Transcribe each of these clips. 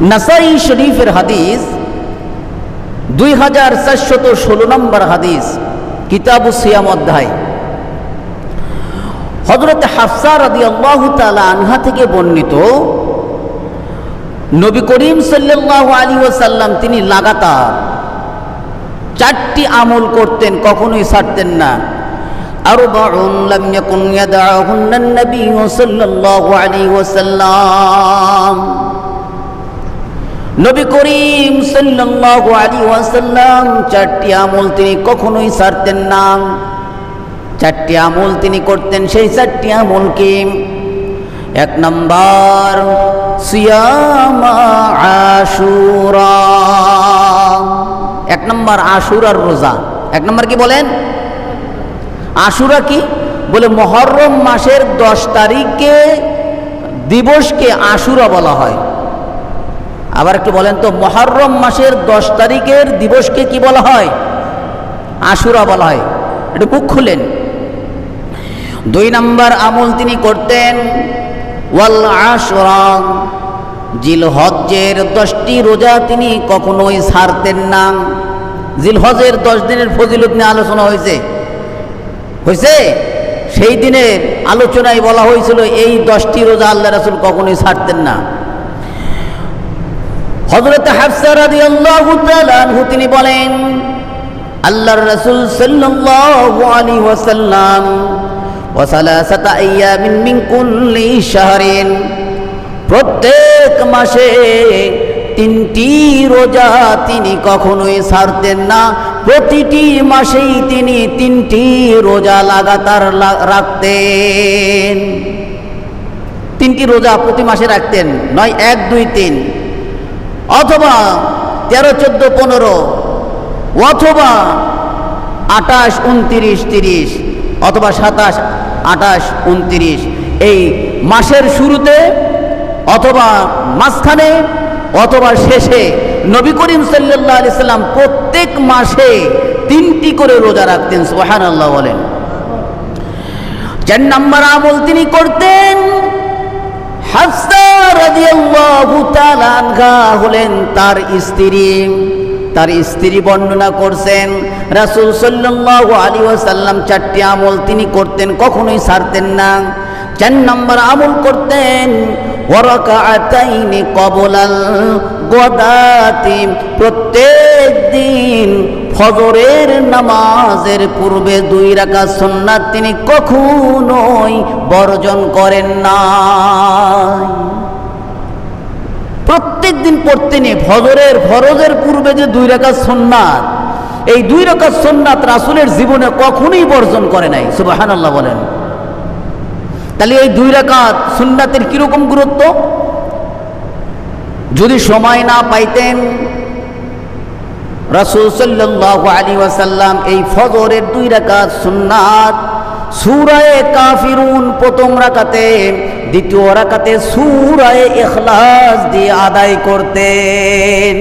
নাসাই শরীফের হাদিস, দুই হাজার চারশত ষোলো নম্বর হাদিস, কিতাবু সিয়াম অধ্যায়। হজরত হাফসার আদি আল্লাহতালা আনহা থেকে বর্ণিত, নবী করিম সাল্লাহ আলী ওসাল্লাম তিনি লাগাতার চারটি আমল করতেন, কখনোই ছাড়তেন না। আরও বাড়ুন লাম ইয়াকুন ইয়াদাহুন্নান নবী করিম সাল্লাল্লাহু আলাইহি ওয়াসাল্লাম চারটি আমল তিনি কখনোই ছাড়তেন না। চারটি আমল তিনি করতেন, সেই চারটি আমল কি? এক নম্বর, সিয়ামা আশুরা। এক নম্বর, আশুরার রোজা। এক নম্বর কি বলেন? আশুরা কি? বলে মহরম মাসের দশ তারিখে দিবসকে আশুরা বলা হয়। আবার একটু বলেন তো, মহরম মাসের দশ তারিখের দিবসকে কি বলা হয়? আশুরা বলা হয়। একটু বুক খুলেন। দুই নম্বর আমল তিনি করতেন, ওয়াল আশুরা। জিল হজ্জের দশটি রোজা তিনি কখনোই ছাড়তেন না। জিল হজের দশ দিনের ফজিলত নিয়ে আলোচনা হয়েছে। হয়েছে? সেই দিনের আলোচনায় বলা হয়েছিল, এই দশটি রোজা আল্লাহ রাসুল কখনোই ছাড়তেন না। হজরত তিনি বলেন, আল্লাহর রাসুল ওয়াসাল্লাম মিন শাহরিন, প্রত্যেক মাসে তিনটি রোজা তিনি কখনোই ছাড়তেন না। প্রতিটি মাসেই তিনি তিনটি রোজা লাগাতার রাখতেন। তিনটি রোজা প্রতি মাসে রাখতেন, নয়, এক, দুই, তিন। অথবা তেরো, চোদ্দ, পনেরো, অথবা আটাশ উনতিরিশ, তিরিশ, অথবা সাতাশ আটাশ উনতিরিশ। এই মাসের শুরুতে অথবা মাঝখানে অথবা শেষে নবী করিম সাল্লাহ আলি সাল্লাম প্রত্যেক মাসে তিনটি করে রোজা রাখতেন সোহান আল্লাহ বলেন। চার নম্বর আমল তিনি করতেন হলেন তার স্ত্রী। তার স্ত্রী বর্ণনা করছেন, রাসুল সাল্লাহ আলী ওয়াসাল্লাম চারটি আমল তিনি করতেন, কখনোই সারতেন না। চার নম্বর আমল করতেন কবলাল প্রত্যেক দিন ফজরের নামাজের পূর্বে দুই রাখা সন্ন্যাত তিনি কখনোই বর্জন করেন না পড়তেনি, ফজরের ফরজের পূর্বে যে দুই রাখা সন্ন্যাত এই দুই রাখা সন্ন্যাত রাসুলের জীবনে কখনোই বর্জন করে নাই সুবাহান আল্লাহ বলেন। তাহলে এই দুই রাকাত সুন্নাতের কীরকম গুরুত্ব? যদি সময় না পাইতেন, রাসুল সাল্লাহ আলী ওয়াসাল্লাম এই ফজরের দুই রাকাত সুন্নাত সুরায় কাফিরুন প্রথম রাকাতে দ্বিতীয় রাকাতে সুরায় এখলাস দিয়ে আদায় করতেন।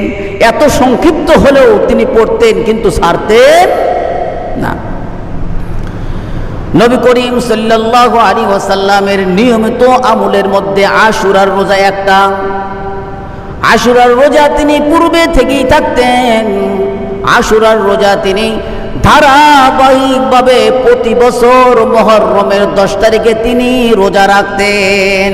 এত সংক্ষিপ্ত হলেও তিনি পড়তেন, কিন্তু সারতেন না। নবী করিম সাল্লাহ আলী ওয়াসাল্লামের নিয়মিত আমলের মধ্যে আশুরার রোজা একটা। আশুরার রোজা তিনি পূর্বে থেকেই থাকতেন। আশুরার রোজা তিনি ধারাবাহিকভাবে প্রতি বছর মহরমের দশ তারিখে তিনি রোজা রাখতেন।